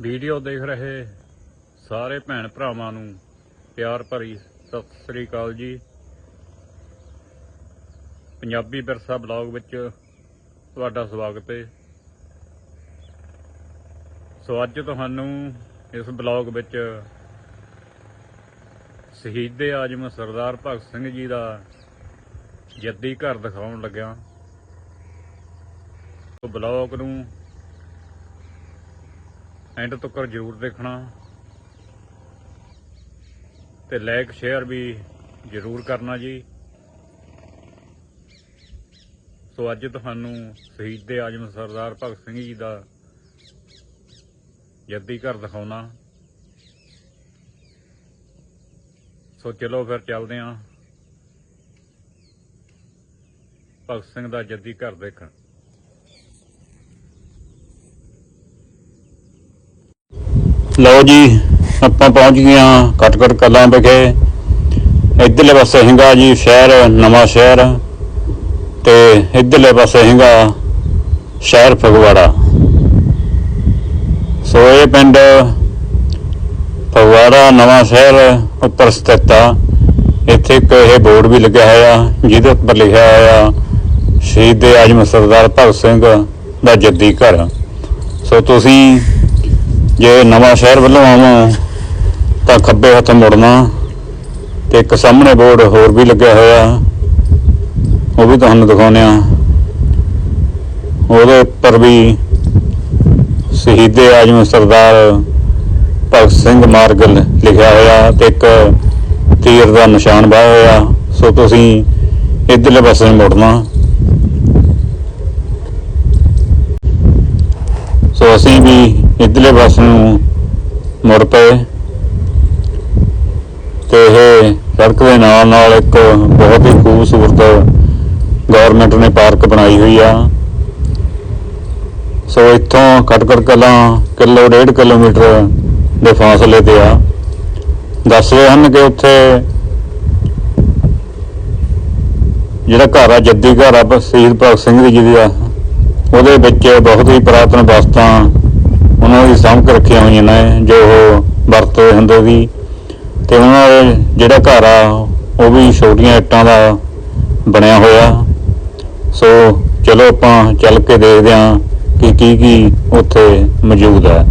Video ਦੇਖ ਰਹੇ ਸਾਰੇ ਭੈਣ ਭਰਾਵਾਂ ਨੂੰ ਪਿਆਰ ਭਰੀ ਸਤਿ ਸ੍ਰੀ ਅਕਾਲ ਜੀ। ਪੰਜਾਬੀ ਵਿਰਸਾ ਬਲੌਗ ਵਿੱਚ ਤੁਹਾਡਾ ਸਵਾਗਤ ਹੈ। ਸੋ ਅੱਜ ਤੁਹਾਨੂੰ ਇਸ ਬਲੌਗ ਵਿੱਚ ਸ਼ਹੀਦ ਆਜਮ ਸਰਦਾਰ ਭਗਤ ਸਿੰਘ ਜੀ ਦਾ ਜੱਦੀ ਘਰ ਦਿਖਾਉਣ ਲੱਗਿਆ। ਸੋ ਬਲੌਗ ਨੂੰ ਐਂਡ ਤੱਕ ਜ਼ਰੂਰ ਦੇਖਣਾ। ਤੇ ਲਾਈਕ ਸ਼ੇਅਰ ਵੀ ਜ਼ਰੂਰ ਕਰਨਾ ਜੀ। ਸੋ ਅੱਜ ਤੁਹਾਨੂੰ ਸ਼ਹੀਦ ਦੇ ਆਜਮ ਸਰਦਾਰ ਭਗਤ ਸਿੰਘ ਜੀ ਦਾ ਜੱਦੀ ਘਰ ਦਿਖਾਉਣਾ। ਸੋ ਚਲੋ ਫਿਰ ਚੱਲਦੇ ਆਂ। ਭਗਤ ਸਿੰਘ ਦਾ ਜੱਦੀ ਘਰ ਦੇਖਣ। ਲਓ ਜੀ, ਆਪਾਂ ਪਹੁੰਚ ਗਏ ਹਾਂ ਕਟਕਟ ਕਲਾਂ ਵਿਖੇ। ਇੱਧਰਲੇ ਪਾਸੇ ਹੈਗਾ ਜੀ ਸ਼ਹਿਰ, ਨਵਾਂ ਸ਼ਹਿਰ ਤੇ ਇੱਧਰਲੇ ਪਾਸੇ ਹੈਗਾ ਸ਼ਹਿਰ ਫਗਵਾੜਾ। ਸੋ ਇਹ ਪਿੰਡ ਫਗਵਾੜਾ, ਨਵਾਂ ਸ਼ਹਿਰ ਉੱਪਰ ਸਥਿਤ ਆ। ਇੱਥੇ ਇੱਕ ਇਹ ਬੋਰਡ ਵੀ ਲੱਗਿਆ ਹੋਇਆ, ਜਿਹਦੇ ਉੱਪਰ ਲਿਖਿਆ ਹੋਇਆ ਸ਼ਹੀਦ ਆਜਮ ਸਰਦਾਰ ਭਗਤ ਸਿੰਘ ਦਾ ਜੱਦੀ ਘਰ। ਸੋ ਤੁਸੀਂ ਜੇ ਨਵਾਂ ਸ਼ਹਿਰ ਵੱਲੋਂ ਆਵੋ, ਤਾਂ ਖੱਬੇ ਹੱਥ ਮੁੜਨਾ ਤੇ ਇੱਕ ਸਾਹਮਣੇ ਬੋਰਡ ਹੋਰ ਵੀ ਲੱਗਿਆ ਹੋਇਆ, ਉਹ ਵੀ ਤੁਹਾਨੂੰ ਦਿਖਾਉਂਦੇ ਆ ਉਹਦੇ ਉੱਪਰ ਵੀ ਸ਼ਹੀਦੇ ਆਜਮ ਸਰਦਾਰ ਭਗਤ ਸਿੰਘ ਮਾਰਗ ਲਿਖਿਆ ਹੋਇਆ ਤੇ ਇੱਕ ਤੀਰ ਦਾ ਨਿਸ਼ਾਨ ਬਾਹ ਹੋਇਆ। ਸੋ ਤੁਸੀਂ ਇਧਰਲੇ ਪਾਸੇ ਨੂੰ ਮੁੜਨਾ। ਸੋ ਅਸੀਂ ਵੀ ਇਧਰਲੇ ਪਾਸੇ ਨੂੰ ਮੁੜ ਪਏ ਤੇ ਇਹ ਸੜਕ ਦੇ ਨਾਲ ਨਾਲ ਇੱਕ ਬਹੁਤ ਹੀ ਖੂਬਸੂਰਤ ਗਵਰਨਮੈਂਟ ਨੇ ਪਾਰਕ ਬਣਾਈ ਹੋਈ ਆ। ਸੋ ਇੱਥੋਂ ਖਟਕੜ ਕਲਾਂ, ਕਿਲੋ, ਡੇਢ ਕਿਲੋਮੀਟਰ ਦੇ ਫਾਸਲੇ ਤੇ ਆ। ਦੱਸਦੇ ਹਨ ਕਿ ਉੱਥੇ ਜਿਹੜਾ ਘਰ ਆ, ਜੱਦੀ ਘਰ ਆ ਸ਼ਹੀਦ ਭਗਤ ਸਿੰਘ ਜੀ ਦਾ ਉਹਦੇ ਵਿੱਚ ਬਹੁਤ ਹੀ ਪੁਰਾਤਨ ਵਸਤਾਂ ਉਹਨਾਂ ਦੀ ਸਾਂਭ ਕੇ ਰੱਖੀਆਂ ਹੋਈਆਂ ਨੇ, ਜੋ ਉਹ ਵਰਤਦੇ ਹੁੰਦੇ ਸੀ ਤੇ ਉਹਨਾਂ ਦਾ ਜਿਹੜਾ ਘਰ ਆ, ਉਹ ਵੀ ਛੋਟੀਆਂ ਇੱਟਾਂ ਦਾ ਬਣਿਆ ਹੋਇਆ। ਸੋ ਚਲੋ ਆਪਾਂ ਚੱਲ ਕੇ ਦੇਖਦੇ ਹਾਂ ਕਿ ਕੀ ਕੀ ਉੱਥੇ ਮੌਜੂਦ ਹੈ।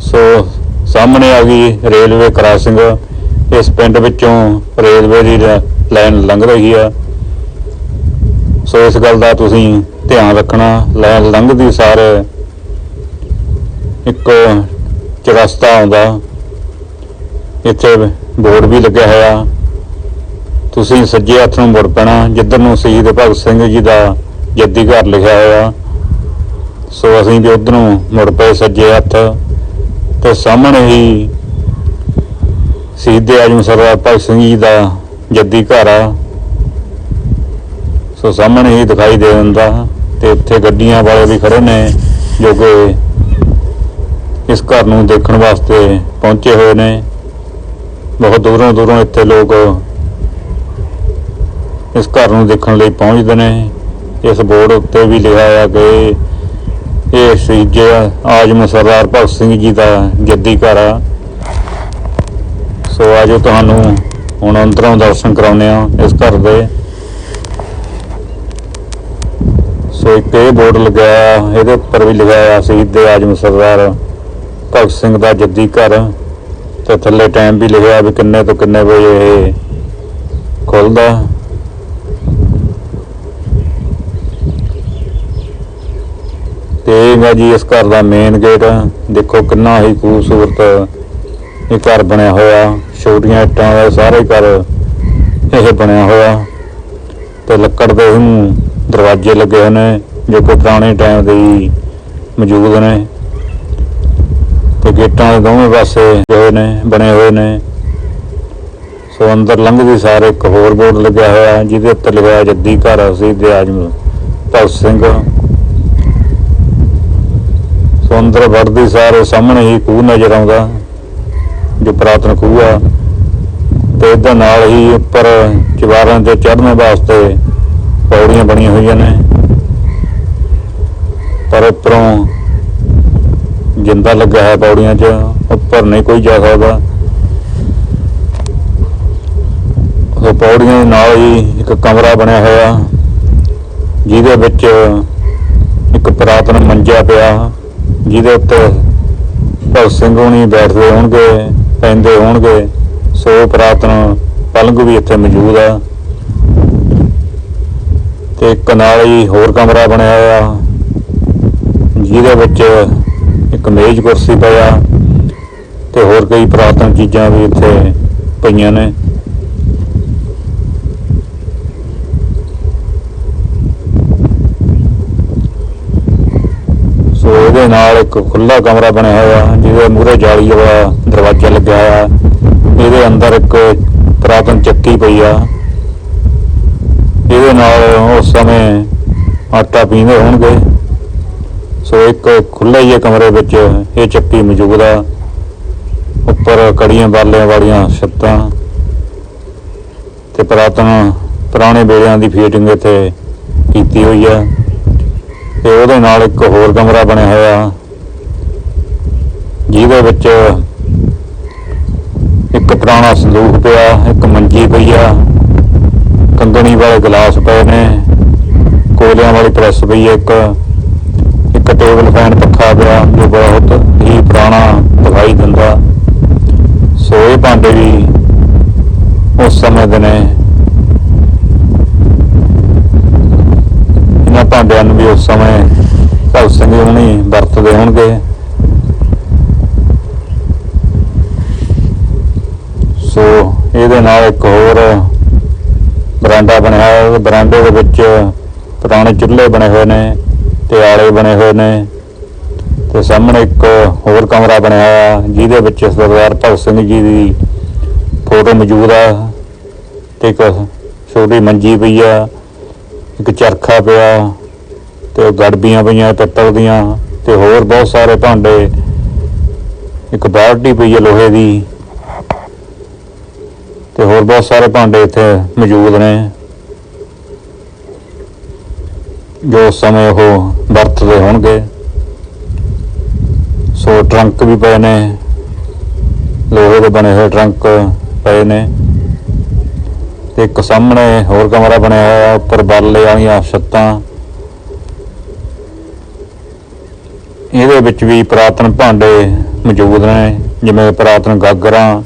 ਸੋ ਸਾਹਮਣੇ ਆ ਗਈ ਰੇਲਵੇ ਕ੍ਰਾਸਿੰਗ। ਇਸ ਪਿੰਡ ਵਿੱਚੋਂ ਰੇਲਵੇ ਦੀ ਲ- ਲਾਈਨ ਲੰਘ ਰਹੀ ਆ। ਸੋ ਇਸ ਗੱਲ ਦਾ ਤੁਸੀਂ ਧਿਆਨ ਰੱਖਣਾ ਲਾਈਨ ਲੰਘਦੀ ਸਾਰ ਇੱਕ ਚਰਸਤਾ ਆਉਂਦਾ। ਇੱਥੇ ਬੋਰਡ ਵੀ ਲੱਗਿਆ ਹੋਇਆ। ਤੁਸੀਂ ਸੱਜੇ ਹੱਥ ਨੂੰ ਮੁੜ ਪੈਣਾ, ਜਿੱਧਰ ਨੂੰ ਸ਼ਹੀਦ ਭਗਤ ਸਿੰਘ ਜੀ ਦਾ ਜੱਦੀ ਘਰ ਲਿਖਿਆ ਹੋਇਆ। ਸੋ ਅਸੀਂ ਵੀ ਉਧਰ ਨੂੰ ਮੁੜ ਪਏ ਸੱਜੇ ਹੱਥ। ਤੇ ਸਾਹਮਣੇ ਹੀ ਸ਼ਹੀਦ ਆਜਮ ਸਰਦਾਰ ਭਗਤ ਸਿੰਘ ਜੀ ਦਾ ਜੱਦੀ ਘਰ ਆ। ਸੋ ਸਾਹਮਣੇ ਹੀ ਦਿਖਾਈ ਦੇ ਦਿੰਦਾ ਤੇ ਇੱਥੇ ਗੱਡੀਆਂ ਵਾਲੇ ਵੀ ਖੜੇ ਨੇ ਜੋ ਕਿ ਇਸ ਘਰ ਨੂੰ ਦੇਖਣ ਵਾਸਤੇ ਪਹੁੰਚੇ ਹੋਏ ਨੇ। ਬਹੁਤ ਦੂਰੋਂ ਦੂਰੋਂ ਇੱਥੇ ਲੋਕ ਇਸ ਘਰ ਨੂੰ ਦੇਖਣ ਲਈ ਪਹੁੰਚਦੇ ਨੇ। ਇਸ ਬੋਰਡ ਉੱਤੇ ਵੀ ਲਿਖਿਆ ਹੋਇਆ ਕਿ ਇਹ ਸ਼ਹੀਦ ਆਜਮ ਸਰਦਾਰ ਭਗਤ ਸਿੰਘ ਜੀ ਦਾ ਜੱਦੀ ਘਰ ਆ। ਸੋ ਆਜੋ ਤੁਹਾਨੂੰ ਹੁਣ ਅੰਦਰੋਂ ਦਰਸ਼ਨ ਕਰਾਉਂਦੇ ਆ ਇਸ ਘਰ ਦੇ। ਸੋ ਇੱਕ ਇਹ ਬੋਰਡ ਲਗਾਇਆ, ਇਹਦੇ ਉੱਪਰ ਵੀ ਲਗਾਇਆ ਸ਼ਹੀਦ ਦੇ ਆਜਮ ਸਰਦਾਰ ਭਗਤ ਸਿੰਘ ਦਾ ਜੱਦੀ ਘਰ ਤੇ ਥੱਲੇ ਟਾਈਮ ਵੀ ਲਿਖਿਆ ਵੀ ਕਿੰਨੇ ਤੋਂ ਕਿੰਨੇ ਵਜੇ ਇਹ ਖੁੱਲਦਾ। ਤੇ ਇਹ ਹੈਗਾ ਜੀ ਇਸ ਘਰ ਦਾ ਮੇਨ ਗੇਟ ਦੇਖੋ ਕਿੰਨਾ ਹੀ ਖੂਬਸੂਰਤ ਇਹ ਘਰ ਬਣਿਆ ਹੋਇਆ। ਛੋਟੀਆਂ ਇੱਟਾਂ ਦਾ ਸਾਰੇ ਘਰ ਇਹ ਬਣਿਆ ਹੋਇਆ। ਤੇ ਲੱਕੜ ਦੇ ਇਹਨੂੰ ਦਰਵਾਜ਼ੇ ਲੱਗੇ ਹੋਏ ਨੇ, ਜੋ ਕਿ ਪੁਰਾਣੇ ਟਾਈਮ ਦੇ ਹੀ ਮੌਜੂਦ ਨੇ। ਤੇ ਗੇਟਾਂ ਦੇ ਦੋਵੇਂ ਪਾਸੇ ਹੋਏ ਨੇ, ਬਣੇ ਹੋਏ ਨੇ। ਸੋ ਅੰਦਰ ਲੰਘਦੀ ਸਾਰੇ ਇੱਕ ਹੋਰ ਬੋਰਡ ਲੱਗਿਆ ਹੋਇਆ, ਜਿਹਦੇ ਉੱਤੇ ਲਿਖਿਆ ਜੱਦੀ ਘਰ ਸੀ ਦੇ ਆਜਮ ਭਗਤ ਸਿੰਘ। ਸੋ ਅੰਦਰ ਵੜਦੀ ਸਾਰੇ ਸਾਹਮਣੇ ਹੀ ਖੂਹ ਨਜ਼ਰ ਆਉਂਦਾ, ਜੋ ਪੁਰਾਤਨ ਖੂਹ ਆ। ਤੇ ਇਹਦੇ ਨਾਲ ਹੀ ਉੱਪਰ ਚਵਾਰਾਂ ਤੇ ਚੜ੍ਹਨ ਵਾਸਤੇ ਪੌੜੀਆਂ ਬਣੀਆਂ ਹੋਈਆਂ ਨੇ। ਪਰ ਉੱਪਰੋਂ ਜਿੰਦਾ ਲੱਗਾ ਹੈ ਪੌੜੀਆਂ 'ਚ, ਉੱਪਰ ਨਹੀਂ ਕੋਈ ਜਾ ਸਕਦਾ। ਉਹ ਪੌੜੀਆਂ ਦੇ ਨਾਲ ਹੀ ਇੱਕ ਕਮਰਾ ਬਣਿਆ ਹੋਇਆ, ਜਿਹਦੇ ਵਿੱਚ ਇੱਕ ਪੁਰਾਤਨ ਮੰਜਾ ਪਿਆ, ਜਿਹਦੇ ਉੱਤੇ ਭਗਤ ਸਿੰਘ ਹੋਣੀ ਬੈਠਦੇ ਹੋਣਗੇ, ਪੈਂਦੇ ਹੋਣਗੇ। ਸੋ ਪੁਰਾਤਨ ਪਲੰਘ ਵੀ ਇੱਥੇ ਮੌਜੂਦ ਆ। ਤੇ ਇੱਕ ਨਾਲ ਹੀ ਹੋਰ ਕਮਰਾ ਬਣਿਆ ਹੋਇਆ। ਜਿਹਦੇ ਵਿੱਚ ਇੱਕ ਮੇਜ਼ ਕੁਰਸੀ ਪਿਆ ਤੇ ਹੋਰ ਕਈ ਪੁਰਾਤਨ ਚੀਜ਼ਾਂ ਵੀ ਇੱਥੇ ਪਈਆਂ ਨੇ। ਸੋ ਇਹਦੇ ਨਾਲ ਇੱਕ ਖੁੱਲਾ ਕਮਰਾ ਬਣਿਆ ਹੋਇਆ, ਜਿਹਦੇ ਮੂਹਰੇ ਜਾਲੀ ਵਾਲਾ ਦਰਵਾਜ਼ਾ ਲੱਗਿਆ ਹੋਇਆ। ਇਹਦੇ ਅੰਦਰ ਇੱਕ ਪੁਰਾਤਨ ਚੱਕੀ ਪਈ ਆ। ਇਹਦੇ ਨਾਲ ਉਸ ਸਮੇਂ ਆਟਾ ਪੀਂਦੇ ਹੋਣਗੇ। ਸੋ ਇੱਕ ਖੁੱਲੇ ਜਿਹੇ ਕਮਰੇ ਵਿੱਚ ਇਹ ਚੱਕੀ ਮੌਜੂਦ ਆ। ਉੱਪਰ ਕੜੀਆਂ ਬਾਲਿਆਂ ਵਾਲੀਆਂ ਛੱਤਾਂ ਤੇ ਪੁਰਾਤਨ, ਪੁਰਾਣੇ ਬੇੜਿਆਂ ਦੀ ਫੀਟਿੰਗ ਇੱਥੇ ਕੀਤੀ ਹੋਈ ਆ। ਤੇ ਉਹਦੇ ਨਾਲ ਇੱਕ ਹੋਰ ਕਮਰਾ ਬਣਿਆ ਹੋਇਆ। ਜਿਹਦੇ ਵਿੱਚ ਇੱਕ ਪੁਰਾਣਾ ਸੰਦੂਕ ਪਿਆ, ਇੱਕ ਮੰਜੀ ਵਾਲੇ ਗਲਾਸ ਪਏ ਨੇ। ਕੋਲਿਆਂ ਵਾਲੀ ਪ੍ਰੈਸ ਪਈ ਇੱਕ। ਇੱਕ ਟੇਬਲ ਫੈਨ ਪੱਖਾ ਪਿਆ ਜੋ ਬਹੁਤ ਹੀ ਪੁਰਾਣਾ ਦਿਖਾਈ ਦਿੰਦਾ। ਸੋ ਇਹ ਭਾਂਡੇ ਵੀ ਉਸ ਸਮੇਂ ਦੇ ਨੇ। ਇਹਨਾਂ ਭਾਂਡਿਆਂ ਨੂੰ ਵੀ ਉਸ ਸਮੇਂ ਭਗਤ ਸਿੰਘ ਹੁਣੀ ਵਰਤਦੇ ਹੋਣਗੇ। ਸੋ ਇਹਦੇ ਨਾਲ ਇੱਕ ਹੋਰ ਬਰਾਂਡਾ ਬਣਿਆ ਹੋਇਆ ਹੈ। ਬਰਾਂਡੇ ਦੇ ਵਿੱਚ ਪੁਰਾਣੇ ਚੁੱਲ੍ਹੇ ਬਣੇ ਹੋਏ ਨੇ ਤੇ ਆਲੇ ਬਣੇ ਹੋਏ ਨੇ ਤੇ ਸਾਹਮਣੇ ਇੱਕ ਹੋਰ ਕਮਰਾ ਬਣਿਆ ਹੋਇਆ ਜਿਹਦੇ ਵਿੱਚ ਸਰਦਾਰ ਭਗਤ ਸਿੰਘ ਜੀ ਦੀ ਫੋਟੋ ਮੌਜੂਦ ਆ। ਤੇ ਇੱਕ ਛੋਟੀ ਮੰਜੀ ਪਈ ਆ, ਇੱਕ ਚਰਖਾ ਪਿਆ, ਤੇ ਗੜਬੀਆਂ ਪਈਆਂ, ਪਿੱਤਲ ਦੀਆਂ, ਤੇ ਹੋਰ ਬਹੁਤ ਸਾਰੇ ਭਾਂਡੇ, ਇੱਕ ਬਾਲਟੀ ਪਈ ਹੈ ਲੋਹੇ ਦੀ। ਹੋਰ ਬਹੁਤ ਸਾਰੇ ਭਾਂਡੇ ਇੱਥੇ ਮੌਜੂਦ ਨੇ। ਜੋ ਉਸ ਸਮੇਂ ਉਹ ਵਰਤਦੇ ਹੋਣਗੇ। ਸੋ ਟਰੰਕ ਵੀ ਪਏ ਨੇ। ਲੋਹੇ ਦੇ ਬਣੇ ਹੋਏ ਟਰੰਕ ਪਏ ਨੇ। ਤੇ ਇੱਕ ਸਾਹਮਣੇ ਹੋਰ ਕਮਰਾ ਬਣਿਆ ਹੋਇਆ, ਉੱਪਰ ਬਾਲੇ ਵਾਲੀਆਂ ਛੱਤਾਂ। ਇਹਦੇ ਵਿੱਚ ਵੀ ਪੁਰਾਤਨ ਭਾਂਡੇ ਮੌਜੂਦ ਨੇ, ਜਿਵੇਂ ਪੁਰਾਤਨ ਗਾਗਰਾਂ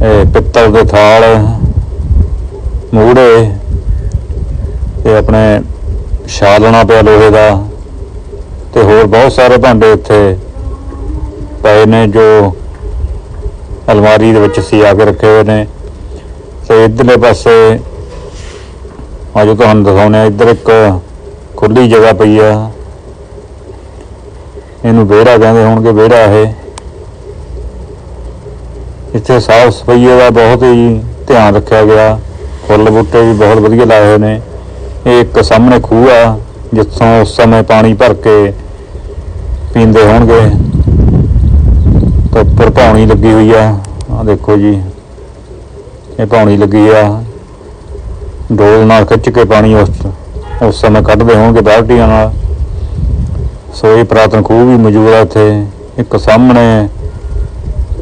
ਪਿੱਤਲ ਦੇ ਥਾਲ ਮੂੜੇ ਤੇ ਆਪਣੇ ਛਾਲਣਾ ਪਿਆ ਲੋਹੇ ਦਾ ਤੇ ਹੋਰ ਬਹੁਤ ਸਾਰੇ ਭਾਂਡੇ ਇੱਥੇ ਪਏ ਨੇ ਜੋ ਅਲਮਾਰੀ ਦੇ ਵਿੱਚ ਸੀ ਆ ਕੇ ਰੱਖੇ ਹੋਏ ਨੇ। ਤੇ ਇਧਰਲੇ ਪਾਸੇ ਅੱਜ ਤੁਹਾਨੂੰ ਦਿਖਾਉਂਦੇ ਆ ਇੱਧਰ ਇੱਕ ਖੁੱਲੀ ਜਗ੍ਹਾ ਪਈ ਆ। ਇਹਨੂੰ ਵਿਹੜਾ ਕਹਿੰਦੇ ਹੋਣਗੇ, ਵਿਹੜਾ ਇਹ। ਇੱਥੇ ਸਾਫ਼ ਸਫ਼ਾਈ ਦਾ ਬਹੁਤ ਹੀ ਧਿਆਨ ਰੱਖਿਆ ਗਿਆ। ਫੁੱਲ ਬੂਟੇ ਵੀ ਬਹੁਤ ਵਧੀਆ ਲਾਏ ਹੋਏ ਨੇ। ਇਹ ਇੱਕ ਸਾਹਮਣੇ ਖੂਹ ਆ, ਜਿੱਥੋਂ ਉਸ ਸਮੇਂ ਪਾਣੀ ਭਰ ਕੇ ਪੀਂਦੇ ਹੋਣਗੇ। ਤਾਂ ਉੱਪਰ ਪਾਣੀ ਲੱਗੀ ਹੋਈ ਆ। ਆ ਦੇਖੋ ਜੀ, ਇਹ ਪਾਣੀ ਲੱਗੀ ਆ। ਡੋਲ ਨਾਲ ਖਿੱਚ ਕੇ ਪਾਣੀ ਉਸ ਉਸ ਸਮੇਂ ਕੱਢਦੇ ਹੋਣਗੇ ਬਾਲਟੀਆਂ ਨਾਲ। ਸੋ ਇਹ ਪੁਰਾਤਨ ਖੂਹ ਵੀ ਮੌਜੂਦ ਆ ਇੱਥੇ। ਇੱਕ ਸਾਹਮਣੇ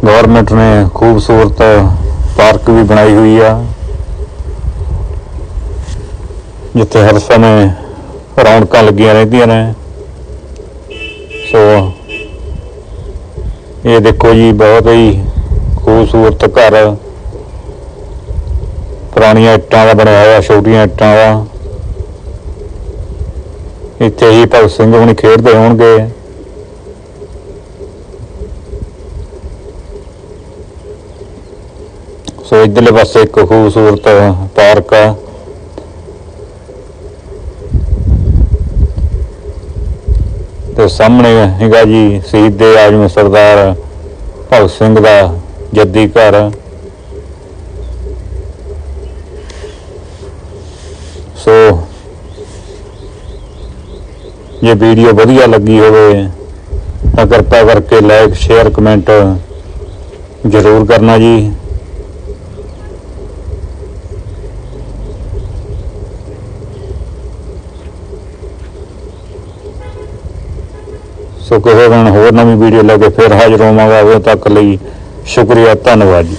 ਗਵਰਨਮੈਂਟ ਨੇ ਖੂਬਸੂਰਤ ਪਾਰਕ ਵੀ ਬਣਾਈ ਹੋਈ ਆ, ਜਿੱਥੇ ਹਰ ਸਮੇਂ ਰੌਣਕਾਂ ਲੱਗੀਆਂ ਰਹਿੰਦੀਆਂ ਨੇ। ਸੋ ਇਹ ਦੇਖੋ ਜੀ, ਬਹੁਤ ਹੀ ਖੂਬਸੂਰਤ ਘਰ। ਪੁਰਾਣੀਆਂ ਇੱਟਾਂ ਦਾ ਬਣਿਆ ਹੋਇਆ, ਛੋਟੀਆਂ ਇੱਟਾਂ ਦਾ। ਇੱਥੇ ਹੀ ਭਗਤ ਸਿੰਘ ਹੁਣੀ ਖੇਡਦੇ ਹੋਣਗੇ। ਸੋ ਇਧਰਲੇ ਪਾਸੇ ਇੱਕ ਖੂਬਸੂਰਤ ਪਾਰਕ ਆ। ਤੇ ਸਾਹਮਣੇ ਹੈਗਾ ਜੀ ਸ਼ਹੀਦ ਦੇ ਆਜਮ ਸਰਦਾਰ ਭਗਤ ਸਿੰਘ ਦਾ ਜੱਦੀ ਘਰ। ਸੋ ਜੇ ਵੀਡੀਓ ਵਧੀਆ ਲੱਗੀ ਹੋਵੇ ਤਾਂ ਕਿਰਪਾ ਕਰਕੇ ਲਾਈਕ ਸ਼ੇਅਰ ਕਮੈਂਟ ਜ਼ਰੂਰ ਕਰਨਾ ਜੀ। ਸੋ ਕਿਸੇ ਦਿਨ ਹੋਰ ਨਵੀਂ ਵੀਡੀਓ ਲੈ ਕੇ ਫਿਰ ਹਾਜ਼ਰ ਹੋਵਾਂਗਾ। ਉਦੋਂ ਤੱਕ ਲਈ ਸ਼ੁਕਰੀਆ, ਧੰਨਵਾਦ ਜੀ।